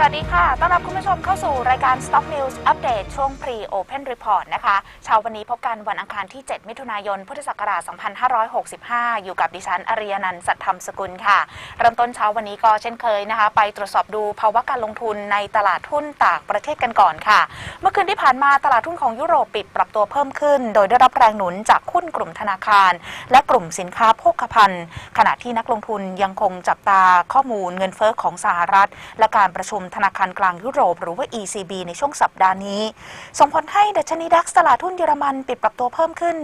สวัสดีค่ะ ต้อนรับคุณผู้ชมเข้าสู่รายการ Stock News Update ช่วง Pre Open Report นะคะเช้าวันนี้พบกันวันอังคารที่ 7 มิถุนายน พุทธศักราช 2565 อยู่กับดิฉัน อริยนันท์สัตธรรมสกุลค่ะ เริ่มต้นเช้าวันนี้ก็เช่นเคยนะคะ ไปตรวจสอบดูภาวะการลงทุนในตลาดหุ้นต่างประเทศกันก่อนค่ะ เมื่อคืนที่ผ่านมาตลาดหุ้นของยุโรปปิดปรับตัวเพิ่มขึ้น โดยได้รับแรงหนุนจากหุ้นกลุ่มธนาคาร และกลุ่มสินค้าโภคภัณฑ์ ขณะที่นักลงทุนยังคงจับตาข้อมูลเงินเฟ้อของสหรัฐ และการประชุมธนาคารกลางยุโรป หรือว่า ECB ในช่วงสัปดาห์นี้ ส่งผลให้ดัชนีดัคตลาดหุ้นเยอรมันปิดปรับตัวเพิ่มขึ้น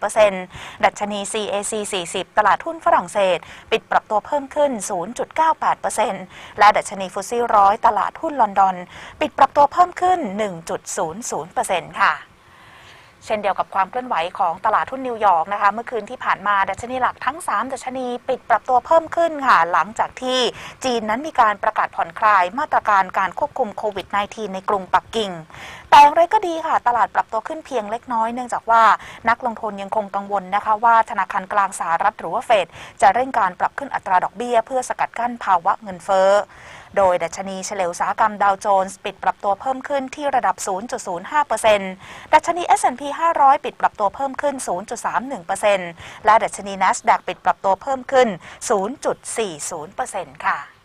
1.34%ดัชนี CAC 40 ตลาดหุ้นฝรั่งเศส ปิดปรับตัวเพิ่มขึ้น 0.98%และดัชนีฟุตซี่ร้อยตลาดหุ้นลอนดอน ปิดปรับตัวเพิ่มขึ้น 1.00%ค่ะ เช่นเดียวกับความเคลื่อนไหวของตลาดทุนนิวยอร์กนะคะ เมื่อคืนที่ผ่านมาดัชนีหลักทั้ง 3 ดัชนีปิดปรับตัวเพิ่มขึ้นค่ะ หลังจากที่จีนนั้นมีการประกาศผ่อนคลายมาตรการการควบคุมโควิด -19 ในกรุงปักกิ่ง แต่อย่างไรก็ดีค่ะ ตลาดปรับตัวขึ้นเพียงเล็กน้อยเนื่องจากว่านักลงทุนยังคงกังวลนะคะ ว่าธนาคารกลางสหรัฐหรือว่าเฟดจะเร่งการปรับขึ้นอัตราดอกเบี้ย เพื่อสกัดกั้นภาวะเงินเฟ้อโดยดัชนีเฉลวอุตสาหกรรมดาวโจนส์ปิดปรับตัวเพิ่มขึ้นที่ระดับ 0.05%ดัชนี S&P 500 ปิดปรับตัวเพิ่มขึ้น 0.31%และดัชนี NASDAQ ปิดปรับตัวเพิ่มขึ้น 0.40%ค่ะ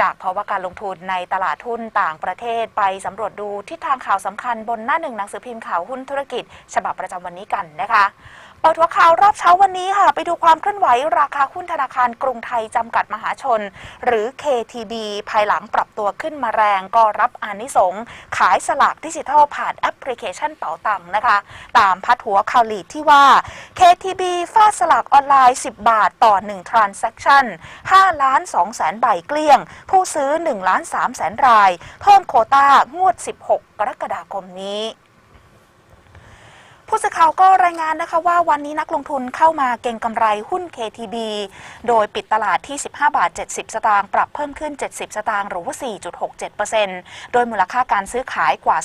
จากภาวะการลงทุนในตลาดหุ้นต่างประเทศไปสำรวจดูทิศทางข่าวสำคัญบนหน้าหนึ่งหนังสือพิมพ์ข่าวหุ้นธุรกิจ ฉบับประจำวันนี้กันนะคะเปิดหัวข่าวรอบเช้าวันนี้ค่ะ ไปดูความเคลื่อนไหวราคาหุ้นธนาคารกรุงไทยจำกัดมหาชน หรือ KTB ภายหลังปรับตัวขึ้นมาแรงก็รับอานิสงขายสลากดิจิทัลผ่านแอปพลิเคชันเป๋าตังค์นะคะ ตามพัดหัวข่าวลีดที่ว่า KTB ฟาดสลากออนไลน์ 10 บาทต่อ1 transaction 5ล้าน2แสนใบเกลี้ยงผู้ซื้อ1ล้าน3แสนราย เพิ่มโควต้างวด 16 กรกฎาคมนี้ผู้สื่อข่าวก็รายงานนะคะว่าวันนี้นักลงทุนเข้ามาเก็งกำไรหุ้น KTB โดยปิดตลาดที่ 15 บาท 70 สตางค์ปรับเพิ่มขึ้น 70 สตางค์หรือว่า 4.67%โดยมูลค่าการซื้อขายกว่า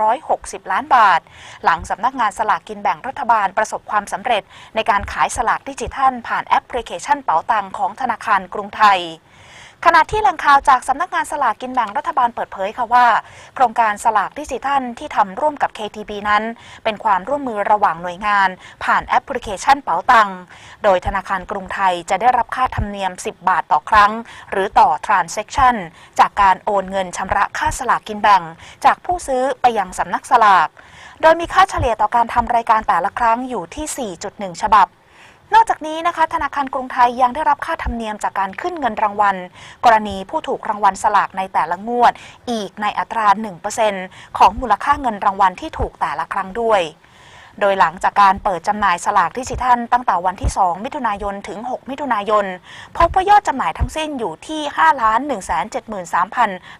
2,260 ล้านบาท หลังสำนักงานสลากกินแบ่งรัฐบาลประสบความสำเร็จในการขายสลากดิจิทัลผ่านแอปพลิเคชันเป๋าตังของธนาคารกรุงไทย ขณะที่แหล่งข่าวจากสำนักงานสลากกินแบ่งรัฐบาลเปิดเผยค่ะว่า โครงการสลากดิจิทัลที่ทำร่วมกับ KTB นั้น เป็นความร่วมมือระหว่างหน่วยงาน ผ่านแอปพลิเคชันเป๋าตัง โดยธนาคารกรุงไทยจะได้รับค่าธรรมเนียม 10 บาทต่อครั้ง หรือต่อ transaction จากการโอนเงินชำระค่าสลากกินแบ่ง จากผู้ซื้อไปยังสำนักสลาก โดยมีค่าเฉลี่ยต่อการทำรายการแต่ละครั้งอยู่ที่ 4.1 ฉบับ นอกจากนี้นะคะธนาคารกรุงไทยยังได้รับค่าธรรมเนียมจากการขึ้นเงินรางวัล กรณีผู้ถูกรางวัลสลากในแต่ละงวด อีกในอัตรา 1%ของมูลค่าเงินรางวัลที่ถูกแต่ละครั้งด้วย โดยหลังจากการเปิดจำหน่ายสลากดิจิทัลตั้งแต่วันที่ 2 มิถุนายน ถึง 6 มิถุนายน พบว่ายอดจำหน่ายทั้งสิ้นอยู่ที่ 5 1 7 3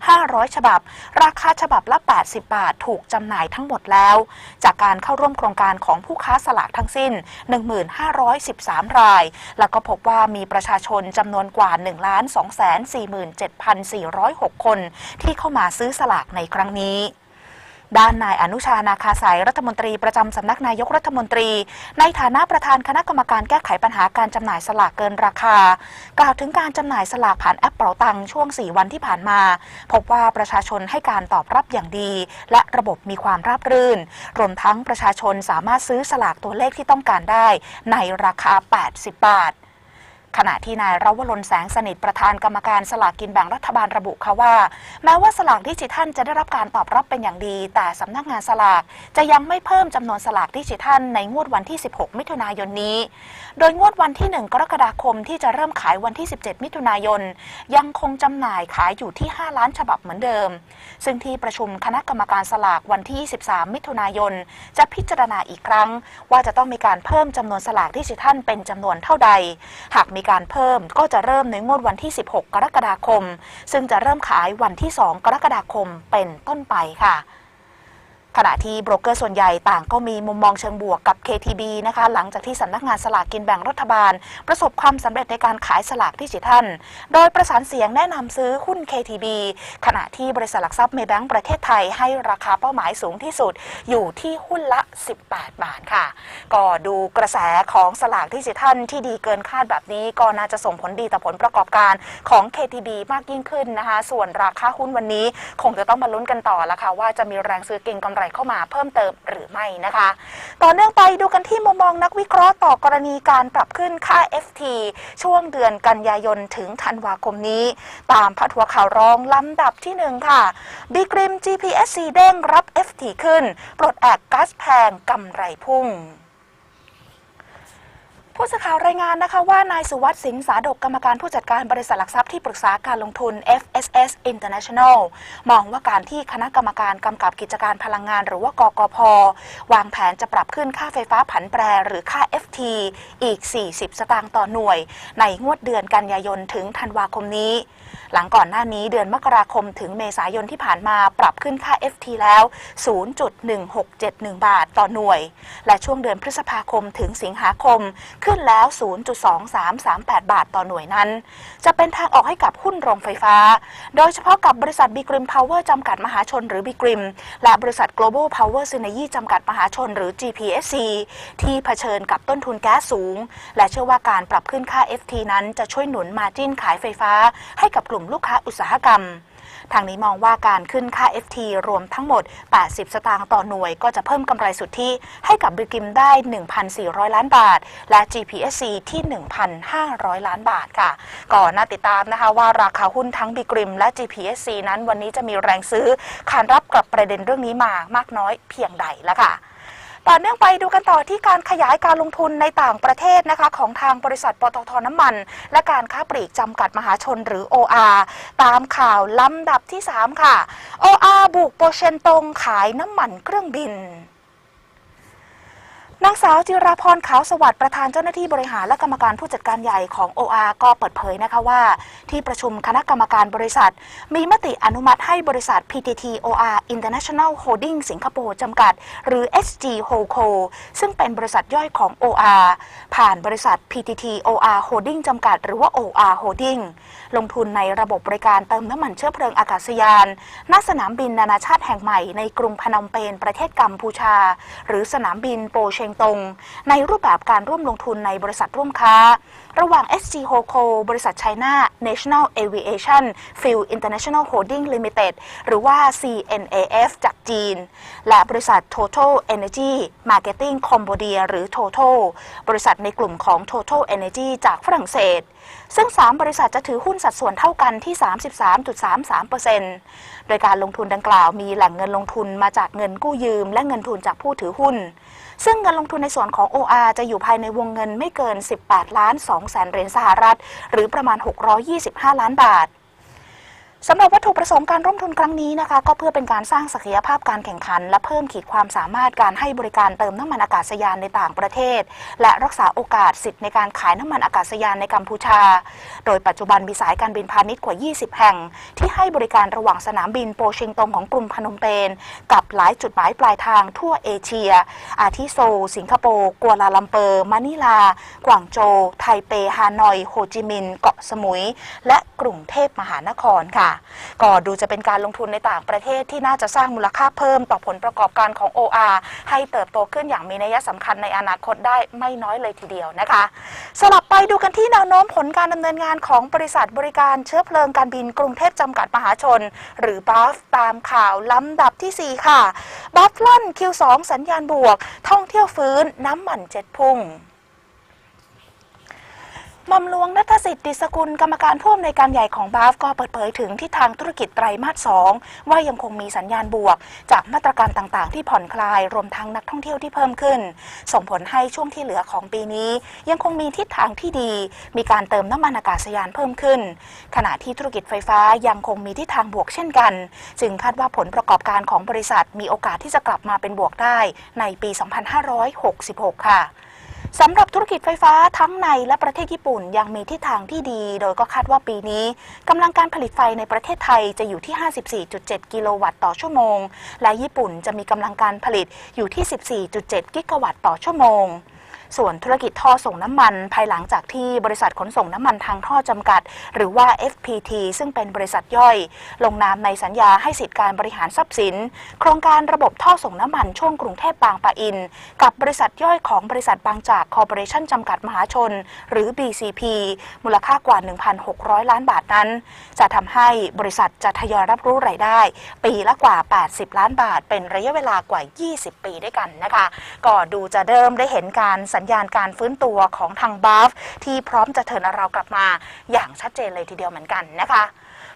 5 0 0 ฉบับ ราคาฉบับละ 80 บาท ถูกจำหน่ายทั้งหมดแล้ว จากการเข้าร่วมโครงการของผู้ค้าสลากทั้งสิ้น 1,513 ราย แล้วก็พบว่ามีประชาชนจำนวนกว่า 1 2 4 7 4 0 6 คน ที่เข้ามาซื้อสลากในครั้งนี้ ด้านนายอนุชานาคาสายรัฐมนตรีประจำสำนักนายกรัฐมนตรี ในฐานะประธานคณะกรรมการแก้ไขปัญหาการจำหน่ายสลากเกินราคา กล่าวถึงการจำหน่ายสลากผ่านแอปเป๋าตังช่วง 4 วันที่ผ่านมา พบว่าประชาชนให้การตอบรับอย่างดี และระบบมีความราบรื่น รวมทั้งประชาชนสามารถซื้อสลากตัวเลขที่ต้องการได้ ในราคา 80 บาท ขณะที่นายรวรนแสงสนิทประธานกรรมการสลากกินแบ่งรัฐบาลระบุค่ะว่า แม้ว่าสลากดิจิทัลจะได้รับการตอบรับเป็นอย่างดี แต่สำนักงานสลากจะยังไม่เพิ่มจำนวนสลากดิจิทัลในงวดวันที่ 16 มิถุนายนนี้ โดยงวดวันที่ 1 กรกฎาคมที่จะเริ่มขายวันที่ 17 มิถุนายน ยังคงจำหน่ายขายอยู่ที่ 5 ล้านฉบับเหมือนเดิม ซึ่งที่ประชุมคณะกรรมการสลากวันที่ 23 มิถุนายน จะพิจารณาอีกครั้ง ว่าจะต้องมีการเพิ่มจำนวนสลากดิจิทัลเป็นจำนวนเท่าใด หากมีการเพิ่มก็จะเริ่มในงวดวันที่ 16 กรกฎาคม ซึ่งจะเริ่มขายวันที่ 2 กรกฎาคมเป็นต้นไปค่ะ ขณะที่โบรกเกอร์ส่วนใหญ่ต่างก็มีมุมมองเชิงบวกกับ KTB นะคะหลังจากที่สำนักงานสลากกินแบ่งรัฐบาล ประสบความสำเร็จในการขายสลากดิจิทัล โดยประสานเสียงแนะนำซื้อหุ้น KTB ขณะที่บริษัทหลักทรัพย์เมย์แบงก์ประเทศไทยให้ราคาเป้าหมายสูงที่สุดอยู่ที่หุ้นละ 18 บาทค่ะ ก็ดูกระแสของสลากดิจิทัลที่ดีเกินคาดแบบนี้ ก็น่าจะส่งผลดีต่อผลประกอบการของ KTB มากยิ่งขึ้นนะคะ ส่วนราคาหุ้นวันนี้ คงจะต้องมาลุ้นกันต่อละค่ะว่าจะมีแรงซื้อเก็งกำไรเข้ามาเพิ่มเติมหรือไม่นะคะ ต่อเนื่องไปดูกันที่มุมมองนักวิเคราะห์ต่อกรณีการปรับขึ้นค่า FT ช่วงเดือนกันยายนถึงธันวาคมนี้ ตามพัดหัวข่าวร้องลำดับที่หนึ่งค่ะบีกริม GPSC เด้งรับ FT ขึ้น ปลดแอกก๊าซแพงกำไรพุ่ง ผู้สื่อข่าวรายงานนะคะว่านายสุวัสด์สิงสาดกกรรมการผู้จัดการบริษัทหลักทรัพย์ที่ปรึกษาการลงทุน FSS International มองว่าการที่คณะกรรมการกำกับกิจการพลังงานหรือว่ากกพ วางแผนจะปรับขึ้นค่าไฟฟ้าผันแปรหรือค่า FT อีก 40 สตางค์ต่อหน่วย ในงวดเดือนกันยายนถึงธันวาคมนี้ หลังก่อนหน้านี้เดือนมกราคมถึงเมษายนที่ผ่านมาปรับขึ้นค่า FT แล้ว 0.1671 บาทต่อหน่วย และช่วงเดือนพฤษภาคมถึงสิงหาคมขึ้นแล้ว 0.2338 บาทต่อหน่วยนั้น จะเป็นทางออกให้กับหุ้นโรงไฟฟ้า โดยเฉพาะกับบริษัทบีกริมพาวเวอร์จำกัดมหาชนหรือบีกริม และบริษัท Global Power Synergy จำกัดมหาชนหรือ GPSC ที่เผชิญกับต้นทุนแก๊สสูง และเชื่อว่าการปรับขึ้นค่า FT นั้นจะช่วยหนุนมาจิ้นขายไฟฟ้า ให้กับกลุ่มลูกค้าอุตสาหกรรม ทางนี้มองว่าการขึ้นค่า FT รวมทั้งหมด 80 สตางค์ต่อหน่วย ก็จะเพิ่มกำไรสุทธิให้กับบิกิมได้ 1,400 ล้านบาท และ GPSC ที่ 1,500 ล้านบาทค่ะ ก่อนน่าติดตามนะคะว่าราคาหุ้นทั้งบิกริมและ GPSC นั้นวันนี้จะมีแรงซื้อขานรับกับประเด็นเรื่องนี้มามากน้อยเพียงใดแล้วค่ะ ต่อเนื่องไปดูกันต่อที่การขยายการลงทุนในต่างประเทศนะคะของทางบริษัทปตทน้ำมัน และการค้าปลีกจำกัดมหาชนหรือ OR ตามข่าวลำดับที่ 3 ค่ะ OR บุกโปเชนตงขายน้ำมันเครื่องบิน นางสาวจิราพรขาวสวัสดิ์ประธานเจ้าหน้าที่บริหารและกรรมการผู้จัดการใหญ่ของ OR ก็เปิดเผยนะคะว่า ที่ประชุมคณะกรรมการบริษัท มีมติอนุมัติให้บริษัท PTT OR International Holding สิงคโปร์จำกัด หรือ SG Holdco ซึ่งเป็นบริษัทย่อยของ OR ผ่านบริษัท PTT OR Holding จำกัด หรือว่า OR Holding ลงทุนในระบบบริการเติมน้ำมันเชื้อเพลิงอากาศยานณสนามบินนานาชาติแห่งใหม่ในกรุงพนมเปญประเทศกัมพูชา หรือสนามบินโปเชงตรง ในรูปแบบการร่วมลงทุนในบริษัทร่วมค้า ระหว่าง SG Hoco บริษัท China National Aviation Fuel International Holding Limited หรือว่า CNAF จากจีน และบริษัท Total Energy Marketing Cambodia หรือ Total บริษัทในกลุ่มของ Total Energy จากฝรั่งเศส ซึ่ง 3 บริษัทจะถือหุ้นสัดส่วนเท่ากันที่ 33.33%โดยการลงทุนดังกล่าวมีแหล่งเงินลงทุนมาจากเงินกู้ยืมและเงินทุนจากผู้ถือหุ้น ซึ่งเงินลงทุนในส่วนของ OR จะอยู่ภายในวงเงินไม่เกิน 18 ล้าน2แสนเหรียญสหรัฐ หรือประมาณ 625 ล้านบาท สำหรับวัตถุประสงค์การร่วมทุนครั้งนี้นะคะ ก็เพื่อเป็นการสร้างศักยภาพการแข่งขัน และเพิ่มขีดความสามารถการให้บริการเติมน้ำมันอากาศยานในต่างประเทศ และรักษาโอกาสสิทธิ์ในการขายน้ำมันอากาศยานในกัมพูชา โดยปัจจุบันมีสายการบินพาณิชย์กว่า 20 แห่ง ที่ให้บริการระหว่างสนามบินโปเชงตงของกรุงพนมเปญกับหลายจุดหมายปลายทางทั่วเอเชีย อาทิโซ สิงคโปร์กัวลาลัมเปอร์มะนิลากวางโจ ไทเปฮานอย โฮจิมินห์เกาะสมุย และกรุงเทพมหานครค่ะก็ดูจะเป็นการลงทุนในต่างประเทศที่น่าจะสร้างมูลค่าเพิ่มต่อผลประกอบการของ OR ให้เติบโตขึ้นอย่างมีนัยสำคัญในอนาคตได้ไม่น้อยเลยทีเดียวนะคะ สลับไปดูกันที่แนวโน้มผลการดำเนินงานของบริษัทบริการเชื้อเพลิงการบินกรุงเทพจำกัดมหาชน หรือบัฟตามข่าวลำดับทีสี่ 4 ค่ะบัฟล่อน Q2 สัญญาณบวก ท่องเที่ยวฟื้นน้ำมันเจ็ดพุ่ง มอมหลวงนัทสิทธิ์ดิสกุลกรรมการผู้อำนวยการใหญ่ของบาฟก็เปิดเผยถึงทิศทางธุรกิจไตรมาส2ว่ายังคงมีสัญญาณบวก จากมาตรการต่างๆ ที่ผ่อนคลายรวมทั้งนักท่องเที่ยวที่เพิ่มขึ้น ส่งผลให้ช่วงที่เหลือของปีนี้ ยังคงมีทิศทางที่ดี มีการเติมน้ำมันอากาศยานเพิ่มขึ้น ขณะที่ธุรกิจไฟฟ้ายังคงมีทิศทางบวกเช่นกัน จึงคาดว่าผลประกอบการของบริษัทมีโอกาสที่จะกลับมาเป็นบวกได้ในปี 2566 ค่ะ สำหรับธุรกิจไฟฟ้าทั้งในและประเทศญี่ปุ่นยังมีทิศทางที่ดี โดยก็คาดว่าปีนี้กำลังการผลิตไฟในประเทศไทยจะอยู่ที่ 54.7 กิโลวัตต์ต่อชั่วโมง และญี่ปุ่นจะมีกำลังการผลิตอยู่ที่ 14.7 กิกะวัตต์ต่อชั่วโมง ส่วนธุรกิจท่อส่งน้ำมัน ภายหลังจากที่บริษัทขนส่งน้ำมันทางท่อจำกัด หรือว่า FPT ซึ่งเป็นบริษัทย่อย ลงนามในสัญญาให้สิทธิการบริหารทรัพย์สิน โครงการระบบท่อส่งน้ำมันช่วงกรุงเทพบางปะอิน กับบริษัทย่อยของบริษัทบางจากคอร์ปอเรชั่นจำกัดมหาชน หรือ BCP มูลค่ากว่า 1,600 ล้านบาทนั้น จะทำให้บริษัทจะทยอยรับรู้รายได้ ปีละกว่า 80 ล้านบาท เป็นระยะเวลากว่า 20 ปีด้วยกันนะคะ ก็ดูจะเริ่มได้เห็นการสัญญาณการฟื้นตัวของทางบาฟที่พร้อมจะเทิร์นเรากลับมาอย่างชัดเจนเลยทีเดียวเหมือนกันนะคะ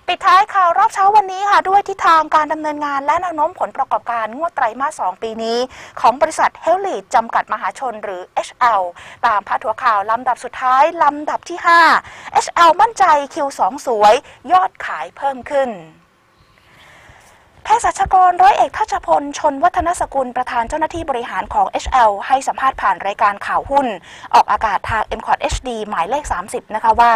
ปิดท้ายข่าวรอบเช้าวันนี้ค่ะด้วยทิศทางการดำเนินงานและแนวโน้มผลประกอบการงวดไตรมาส 2 ปีนี้ ของบริษัทเฮลลีจำกัดมหาชนหรือ HL ตามพาดหัวข่าวลำดับสุดท้ายลำดับที่ 5 HL มั่นใจ Q2 สวย ยอดขายเพิ่มขึ้น พทยศาสตรกรร้อยเอกทัชพล ชนวัฒนสกุลประธานเจ้าหน้าที่บริหารของ HL ให้สัมภาษณ์ผ่านรายการข่าวหุ้น ออกอากาศทาง m c o t HD หมายเลข 30 นะคะว่า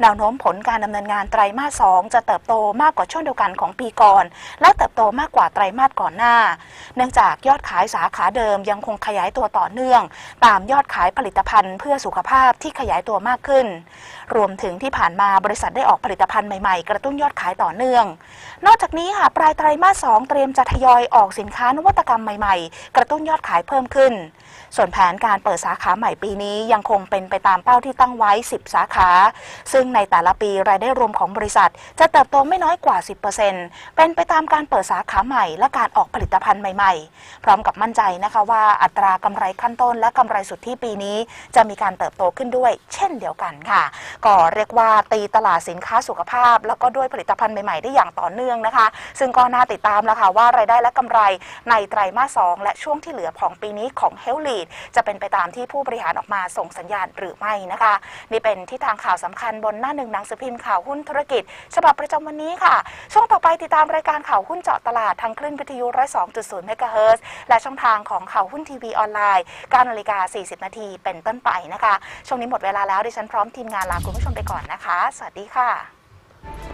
แนวโน้มผลการดำเนินงานไตรมาส 2 จะเติบโตมากกว่าช่วงเดียวกันของปีก่อน และเติบโตมากกว่าไตรมาสก่อนหน้า เนื่องจากยอดขายสาขาเดิมยังคงขยายตัวต่อเนื่อง ตามยอดขายผลิตภัณฑ์เพื่อสุขภาพที่ขยายตัวมากขึ้น รวมถึงที่ผ่านมาบริษัทได้ออกผลิตภัณฑ์ใหม่ๆ กระตุ้นยอดขายต่อเนื่อง นอกจากนี้ค่ะปลายไตรมาส2 เตรียมจะทยอยออกสินค้านวัตกรรมใหม่ ๆ กระตุ้นยอดขายเพิ่มขึ้น ส่วนแผนการเปิดสาขาใหม่ปีนี้ยังคงเป็นไปตามเป้าที่ตั้งไว้ 10 สาขา ซึ่งในแต่ละปีรายได้รวมของบริษัท จะเติบโตไม่น้อยกว่า 10%เป็นไปตามการเปิดสาขาใหม่ และการออกผลิตภัณฑ์ใหม่ ๆ พร้อมกับมั่นใจนะคะว่าอัตรากำไรขั้นต้นและกำไรสุทธิปีนี้ จะมีการเติบโตขึ้นด้วย เช่นเดียวกันค่ะ ก็เรียกว่าตีตลาดสินค้าสุขภาพ แล้วก็ด้วยผลิตภัณฑ์ใหม่ๆได้อย่างต่อเนื่องนะคะ ซึ่งก็น่าติดตามแล้วค่ะว่ารายได้และกำไรในไตรมาส2และช่วงที่เหลือของปีนี้ของ h e a l t h Lead จะเป็นไปตามที่ผู้บริหารออกมาส่งสัญญาณหรือไม่นะคะ นี่เป็นที่ทางข่าวสำคัญบนหน้าหนึ่งหนังสือพิมพ์ข่าวหุ้นธุรกิจ ฉบับประจำวันนี้ค่ะ ช่วงต่อไปติดตามรายการข่าวหุ้นเจาะตลาดทางคลื่นวิทยุ102.0เมกะเฮิรตซ์และช่องทางของข่าวหุ้นทีวีออนไลน์9นาฬิกา 40 นาทีเป็นต้นไปนะคะ ช่วงนี้หมดเวลาแล้วดิฉันพร้อมทีมงานลาคุณผู้ชมไปก่อนนะคะ สวัสดีค่ะ